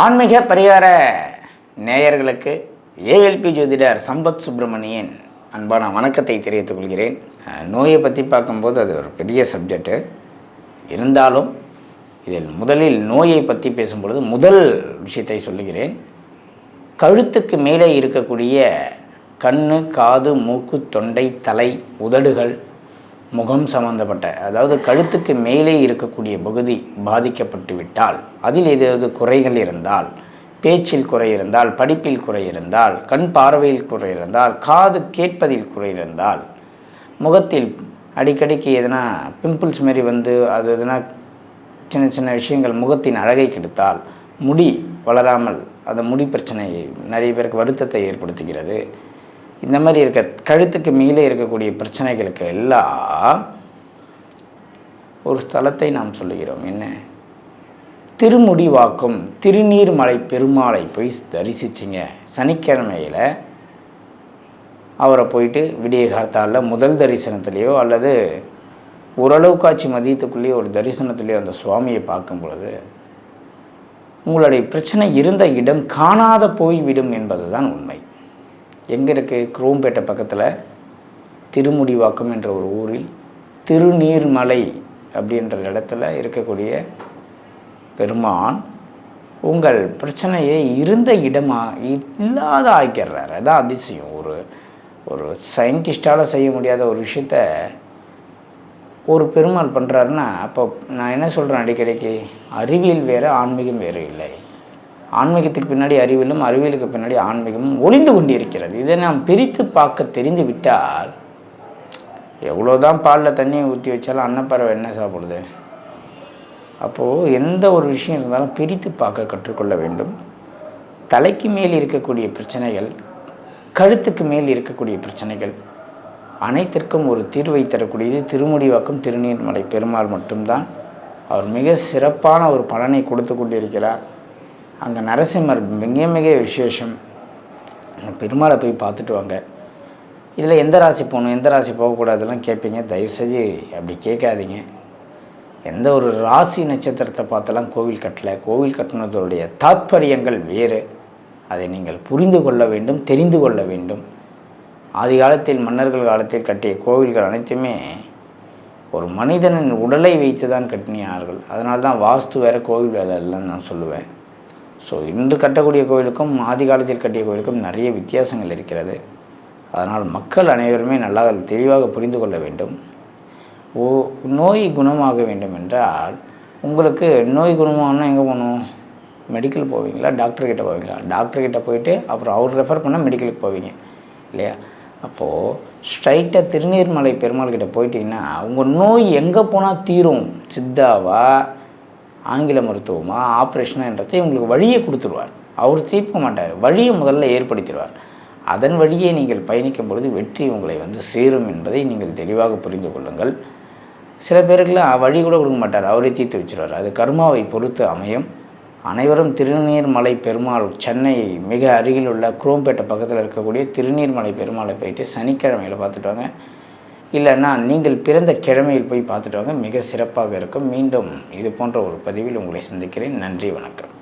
ஆன்மீக பரிகார நேயர்களுக்கு ஏஎல்பி ஜோதிடர் சம்பத் சுப்பிரமணியன் அன்பான வணக்கத்தை தெரிவித்துக் கொள்கிறேன். நோயை பற்றி பார்க்கும்போது அது ஒரு பெரிய சப்ஜெக்டு இருந்தாலும் இதில் முதலில் நோயை பற்றி பேசும்பொழுது முதல் விஷயத்தை சொல்லுகிறேன். கழுத்துக்கு மேலே இருக்கக்கூடிய கண்ணு காது மூக்கு தொண்டை தலை உதடுகள் முகம் சம்பந்தப்பட்ட அதாவது கழுத்துக்கு மேலே இருக்கக்கூடிய பகுதி பாதிக்கப்பட்டு விட்டால் அதில் ஏதாவது குறைகள் இருந்தால் பேச்சில் குறை இருந்தால் படிப்பில் குறை இருந்தால் கண் பார்வையில் குறை இருந்தால் காது கேட்பதில் குறை இருந்தால் முகத்தில் அடிக்கடிக்கு எதனா பிம்பிள்ஸ் மாரி வந்து அது எதனா சின்ன சின்ன விஷயங்கள் முகத்தின் அழகை கெடுத்தால் முடி வளராமல் அந்த முடி பிரச்சனை நிறைய பேருக்கு வருத்தத்தை ஏற்படுத்துகிறது. இந்த மாதிரி இருக்க கழுத்துக்கு மேலே இருக்கக்கூடிய பிரச்சனைகளுக்கு எல்லாம் ஒரு ஸ்தலத்தை நாம் சொல்லுகிறோம். என்ன? திருமுடிவாக்கம் திருநீர்மலை பெருமாளை போய் தரிசிச்சிங்க. சனிக்கிழமையில் அவரை போயிட்டு விடிய முதல் தரிசனத்துலேயோ அல்லது ஓரளவு காட்சி மதியத்துக்குள்ளேயோ ஒரு தரிசனத்திலேயோ அந்த சுவாமியை பார்க்கும் பொழுது உங்களுடைய பிரச்சனை இருந்த இடம் காணாத போய்விடும் என்பது தான் உண்மை. எங்கே இருக்குது குரோம்பேட்டை பக்கத்தில் திருமுடிவாக்கம் என்ற ஒரு ஊரில் திருநீர்மலை அப்படின்ற இடத்துல இருக்கக்கூடிய பெருமான் உங்கள் பிரச்சனையை இருந்த இடமா இல்லாத ஆக்கிடுறாரு. அதான் அதிசயம். ஒரு ஒரு சயின்டிஸ்டால் செய்ய முடியாத ஒரு விஷயத்த ஒரு பெருமாள் பண்ணுறாருன்னா அப்போ நான் என்ன சொல்கிறேன் அடிக்கடிக்கு? அறிவியல் வேறு ஆன்மீகம் வேறு இல்லை. ஆன்மீகத்துக்கு பின்னாடி அறிவியலும் அறிவியலுக்கு பின்னாடி ஆன்மீகமும் ஒளிந்து கொண்டிருக்கிறது. இதை நாம் பிரித்து பார்க்க தெரிந்து விட்டால் எவ்வளோதான் பாலில் தண்ணியை ஊற்றி வச்சாலும் அன்னப்பறவை என்ன சாப்பிடுது? அப்போது எந்த ஒரு விஷயம் இருந்தாலும் பிரித்து பார்க்க கற்றுக்கொள்ள வேண்டும். தலைக்கு மேல் இருக்கக்கூடிய பிரச்சனைகள் கழுத்துக்கு மேல் இருக்கக்கூடிய பிரச்சனைகள் அனைத்திற்கும் ஒரு தீர்வை தரக்கூடியது திருமுடிவாக்கம் திருநீர்மலை பெருமாள் மட்டும்தான். அவர் மிக சிறப்பான ஒரு பலனை கொடுத்து கொண்டிருக்கிறார். அங்கே நரசிம்மர் மிக மிக விசேஷம். பெருமாளை போய் பார்த்துட்டு வாங்க. இதில் எந்த ராசி போகணும் எந்த ராசி போகக்கூடாதுலாம் கேட்பீங்க. தயவுசெய்து அப்படி கேட்காதீங்க. எந்த ஒரு ராசி நட்சத்திரத்தை பார்த்தெல்லாம் கோவில் கட்டலை. கோவில் கட்டினதோடைய தாத்பரியங்கள் வேறு. அதை நீங்கள் புரிந்து கொள்ள வேண்டும் தெரிந்து கொள்ள வேண்டும். ஆதி காலத்தில் மன்னர்கள் காலத்தில் கட்டிய கோவில்கள் அனைத்துமே ஒரு மனிதனின் உடலை வைத்து தான் கட்டினார்கள். அதனால தான் வாஸ்து வேறு கோவில் வேலை இல்லைன்னு நான் சொல்லுவேன். ஸோ இன்று கட்டக்கூடிய கோவிலுக்கும் ஆதி காலத்தில் கட்டிய கோவிலுக்கும் நிறைய வித்தியாசங்கள் இருக்கிறது. அதனால் மக்கள் அனைவருமே நல்லா அதில் தெளிவாக புரிந்து கொள்ள வேண்டும். ஓ நோய் குணமாக வேண்டும் என்றால் உங்களுக்கு நோய் குணமாகனா எங்கே போகணும்? மெடிக்கல் போவீங்களா? டாக்டர்கிட்ட போவீங்களா? டாக்டர்கிட்ட போயிட்டு அப்புறம் அவர் ரெஃபர் பண்ணால் மெடிக்கலுக்கு போவீங்க. இல்லையா? அப்போது ஸ்ட்ரைட்டாக திருநீர்மலை பெருமாள் கிட்ட போயிட்டீங்கன்னா உங்கள் நோய் எங்கே போனால் தீரும்? சித்தாவா? ஆங்கில மருத்துவமா ஆப்ரேஷனான்றதை உங்களுக்கு வழியை கொடுத்துருவார். அவர் தீர்க்க மாட்டார். வழியை முதல்ல ஏற்படுத்திடுவார். அதன் வழியே நீங்கள் பயணிக்கும் பொழுது வெற்றி உங்களை வந்து சேரும் என்பதை நீங்கள் தெளிவாக புரிந்து கொள்ளுங்கள். சில பேருக்குலாம் வழி கூட கொடுக்க மாட்டார். அவரே தீர்த்து வச்சிருவார். அது கர்மாவை பொறுத்து அமையும். அனைவரும் திருநீர்மலை பெருமாள் சென்னை மிக அருகில் உள்ள குரோம்பேட்டை பக்கத்தில் இருக்கக்கூடிய திருநீர்மலை பெருமாளை போயிட்டு சனிக்கிழமையில் பார்த்துட்டு வாங்க. இல்லைன்னா நீங்கள் பிறந்த கிழமையில் போய் பார்த்துட்டு வாங்க. மிக சிறப்பாக இருக்கும். மீண்டும் இது போன்ற ஒரு பதிவில் உங்களை சந்திக்கிறேன். நன்றி வணக்கம்.